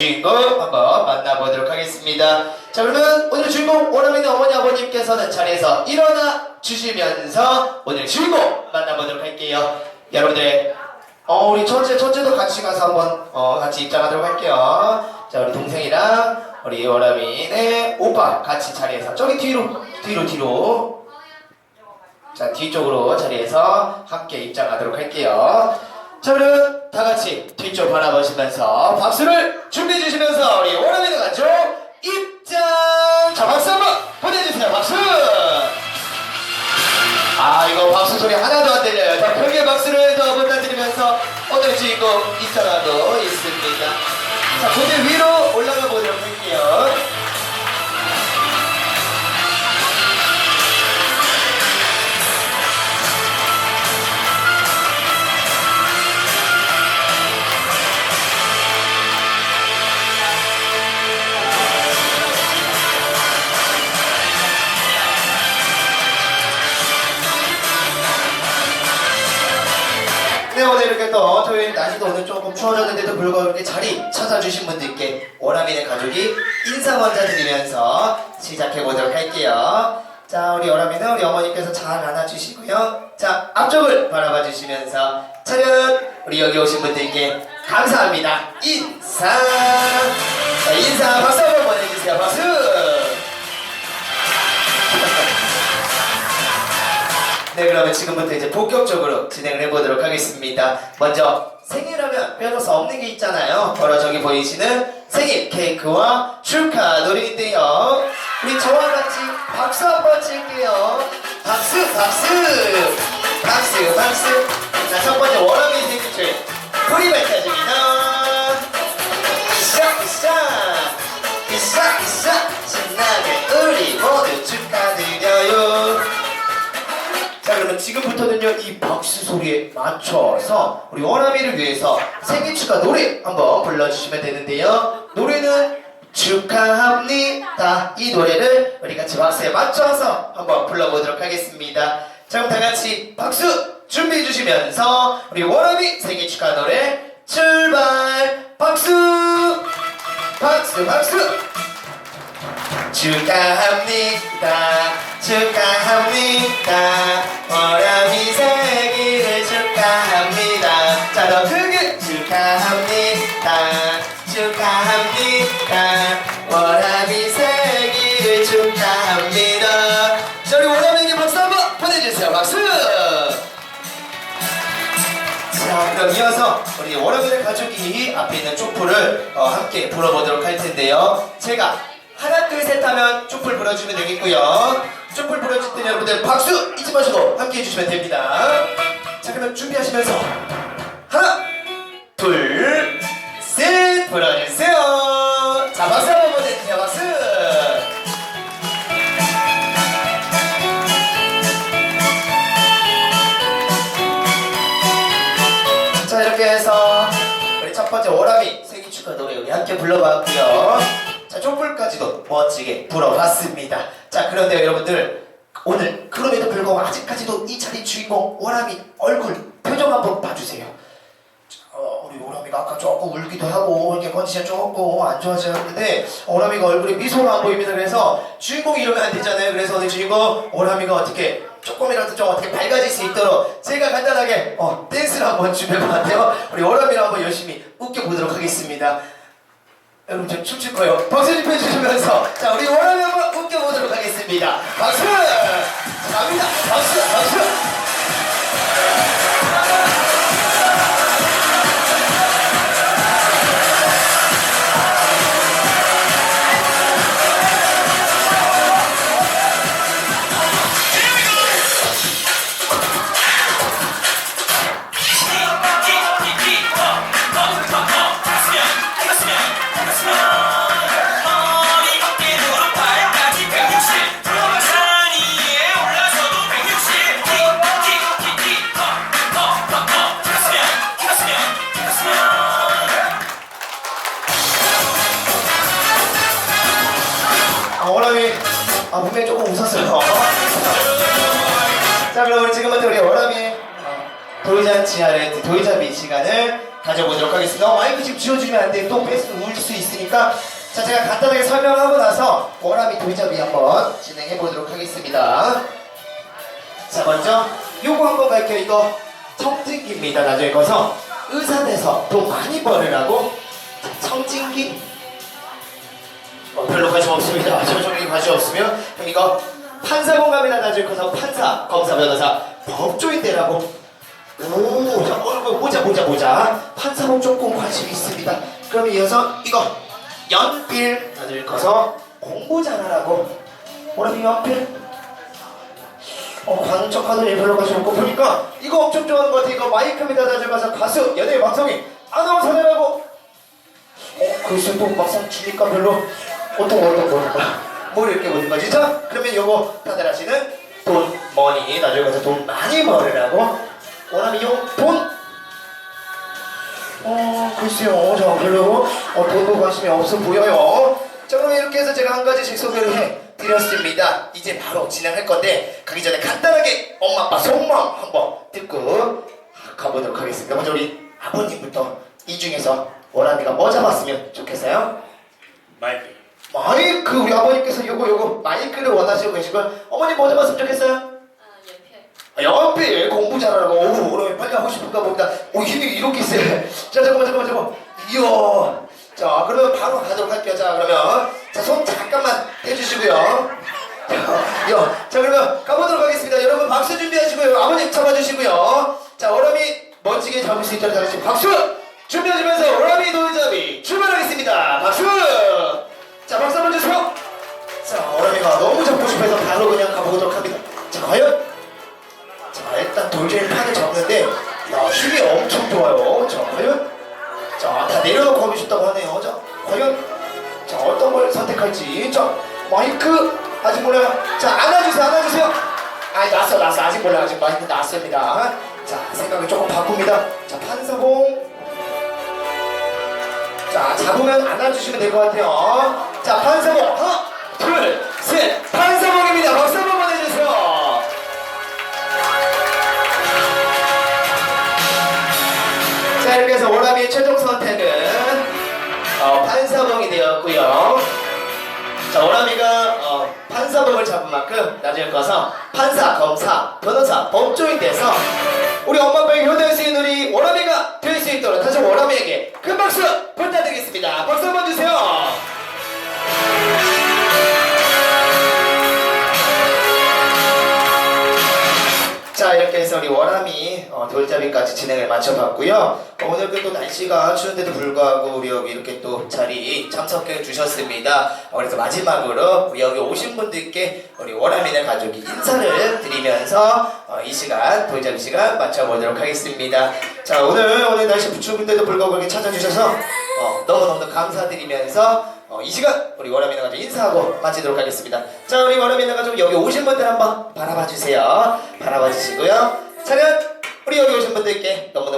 주인공 한번 만나보도록 하겠습니다. 자 그러면 오늘 주인공 오라미는 어머니 아버님께서는 자리에서 일어나 주시면서 오늘 주인공 만나보도록 할게요. 여러분들 어 우리 첫째 첫째도 같이 가서 한번 어 같이 입장하도록 할게요. 자 우리 동생이랑 우리 오라미네 오빠 같이 자리에서 저기 뒤로 뒤로 뒤로 자 뒤쪽으로 자리에서 함께 입장하도록 할게요. 자 그러면 다 같이 뒤쪽 바라보시면서 박수를 준비해 주시면서 우리 오라미는 가족 날씨도 오늘 조금 추워졌는데도 불구하고 이렇게 자리 찾아주신 분들께 오라미네 가족이 인사 먼저 드리면서 시작해 보도록 할게요. 자 우리 오라미는 우리 어머니께서 잘 안아주시고요. 자 앞쪽을 바라봐 주시면서 차렷 우리 여기 오신 분들께 감사합니다. 인사 자 인사 박수 한번 보내주세요. 박수. 네, 그러면 지금부터 이제 본격적으로 진행을 해보도록 하겠습니다. 먼저 생일하면 빼놓을 수 없는 게 있잖아요. 바로 저기 보이시는 생일 케이크와 축하 놀이인데요. 우리 저와 같이 박수 한 번 칠게요. 박수, 박수, 박수, 박수. 자, 첫 번째 워라비 생일 축 프리베 타입니다 이샤, 이샤, 이샤, 이샤. 지금부터는요 이 박수 소리에 맞춰서 우리 원아미를 위해서 생일 축하 노래 한번 불러주시면 되는데요. 노래는 축하합니다. 이 노래를 우리 같이 박수에 맞춰서 한번 불러보도록 하겠습니다. 자 그럼 다 같이 박수 준비해 주시면서 우리 원아미 생일 축하 노래 출발! 박수! 박수 박수! 축하합니다 축하합니다. 어람이 생일을 축하합니다. 자더 크게 축하합니다. 축하합니다. 워라비 생일을 축하합니다. 자 우리 워라비에게 박수 한번 보내주세요. 박수! 자 그럼 이어서 우리 워라벨 가족이 앞에 있는 촛불을 어, 함께 불어보도록 할 텐데요. 제가 하나 둘 셋 하면 촛불 불어주면 되겠고요 촛불 불어줄 때 여러분들 박수 잊지 마시고 함께 해주시면 됩니다. 자 그럼 준비하시면서 하나 둘셋 불어주세요. 자 박수 한번 보내주세요. 박수. 자 이렇게 해서 우리 첫 번째 오라미 생일 축하 노래 우리 함께 불러봤고요 자 촛불까지도 멋지게 불어봤습니다. 자 그런데 여러분들 오늘 그럼에도 불구하고 아직까지도 이 자리 주인공 오라미 얼굴 표정 한번 봐주세요. 자, 어, 우리 오라미가 아까 조금 울기도 하고 이렇게 컨디션 조금 안 좋아졌는데 오라미가 얼굴에 미소가 안 보입니다. 그래서 주인공이 이러면 안 되잖아요. 그래서 오늘 주인공 오라미가 어떻게 조금이라도 좀 어떻게 밝아질 수 있도록 제가 간단하게 어, 댄스를 한번 준비해봤는데요. 우리 오라미랑 한번 열심히 웃겨보도록 하겠습니다 여러분 저 춤출 거예요. 박수 좀 해주시면서. 자 우리 오라미 한번 웃겨보도록 하겠습니다. 박수! 자, 갑니다. 박수! 박수 아, 오라미 아 분명히 조금 웃었어요 자 그럼 우리 지금부터 우리 오라미 어, 돌잔치 아래 도이잡이 시간을 가져보도록 하겠습니다. 어, 마이크 지금 지워주면 안 돼. 또 뺏으면 울수 있으니까. 자, 제가 간단하게 설명하고 나서 워라비 돌잡이 한번 진행해 보도록 하겠습니다. 자, 먼저 요거 한번 갈게요. 이거 청진기입니다. 나중에 거서 의사 돼서 돈 많이 벌으라고 청진기 없습니다. 저쪽에 관심 없으면 이거 판사 공감이나 나중에 거서 판사, 검사, 변호사, 법조인 되라고 오, 자, 얼굴 보자, 보자, 보자. 판사공 조금 관심 있습니다. 그럼 이어서 이거 연필 나중에 커서 공부 잘하라고 뭐라고 연필? 어, 가는 척하는 일 별로 관심 없고 보니까 이거 엄청 좋아하는 것 같아. 이거 마이크입니다. 나중에 가서 가수, 연예인 방송인 아나운서 되라고 어, 글쎄 또 막상 주니까 별로 어떤 거 어떤 거 뭘 이렇게 보는 거지? 자, 그러면 요거 다들 아시는 돈, 머니 나중에 가서 돈 많이 벌으라고 원하면 요돈 어, 글쎄요. 저 별로 어, 돈도 관심이 없어 보여요. 자, 그럼 이렇게 해서 제가 한 가지씩 소개를 해 드렸습니다. 이제 바로 진행할 건데 가기 전에 간단하게 엄마 아빠 속마음 한번 듣고 가보도록 하겠습니다. 먼저 우리 아버님부터 이 중에서 원하미가 뭐 잡았으면 좋겠어요? 마이크 마이크 우리 아버님께서 요거 요거 마이크를 원하시고 계시고 어머니 뭐 잡았으면 좋겠어요? 아, 연필. 아, 연필! 공부 잘하라고. 오 그러면 빨리 하고 싶은가 봅니다. 오 힘이 이렇게 세. 자 잠깐만 잠깐만 잠깐만. 이야. 자 그러면 바로 가도록 할게요. 자 그러면 자 손 잠깐만 해주시고요. 야, 자 그러면 가보도록 하겠습니다. 여러분 박수 준비하시고요. 아버님 잡아주시고요. 자 어람이 멋지게 잡을 수 있도록 잘하시고 박수! 준비하시면서 어람이 돌잡이 출발하겠습니다. 박수 싶어서 바로 그냥 가보도록 합니다. 자 과연? 자 일단 돌제일 판을 잡는데 야 힘이 엄청 좋아요. 자 과연? 자 다 내려놓고 하고 싶다고 하네요. 자 과연? 자 어떤 걸 선택할지. 자 마이크! 아직 몰라요. 자 안아주세요 안아주세요. 아니 났어 났어. 아직 몰라요. 아직 마이크 났습니다. 자 생각을 조금 바꿉니다. 자 판사봉 자 잡으면 안아주시면 될 것 같아요. 자 판사봉 하나 둘 셋 판사봉입니다. 박수 한번 보내주세요. 자 이렇게 해서 오라비의 최종 선택은 어, 판사봉이 되었고요. 자 오라비가 어, 판사봉을 잡은 만큼 나중에 가서 판사, 검사, 변호사, 법조인 돼서 우리 엄마 아빠의 효도할 수 있는 우리 오라비가 될 수 있도록 다시 오라비에게 큰 박수 부탁드리겠습니다. 박수 한번 우리 원함이 어, 돌잡이까지 진행을 마쳐봤고요 어, 오늘 그또 날씨가 추운데도 불구하고 우리 여기 이렇게 또 자리 참석해 주셨습니다 어, 그래서 마지막으로 우리 여기 오신 분들께 우리 원함이네 가족이 인사를 드리면서 어, 이 시간 돌잡이 시간 마쳐보도록 하겠습니다 자 오늘 오늘 날씨 추운데도 불구하고 이렇게 찾아주셔서 어, 너무너무 감사드리면서 어, 이 시간 우리 원어민의 가족 인사하고 마치도록 하겠습니다. 자 우리 원어민의 가족 여기 오신 분들 한번 바라봐 주세요. 바라봐 주시고요. 차렷! 우리 여기 오신 분들께 너무너무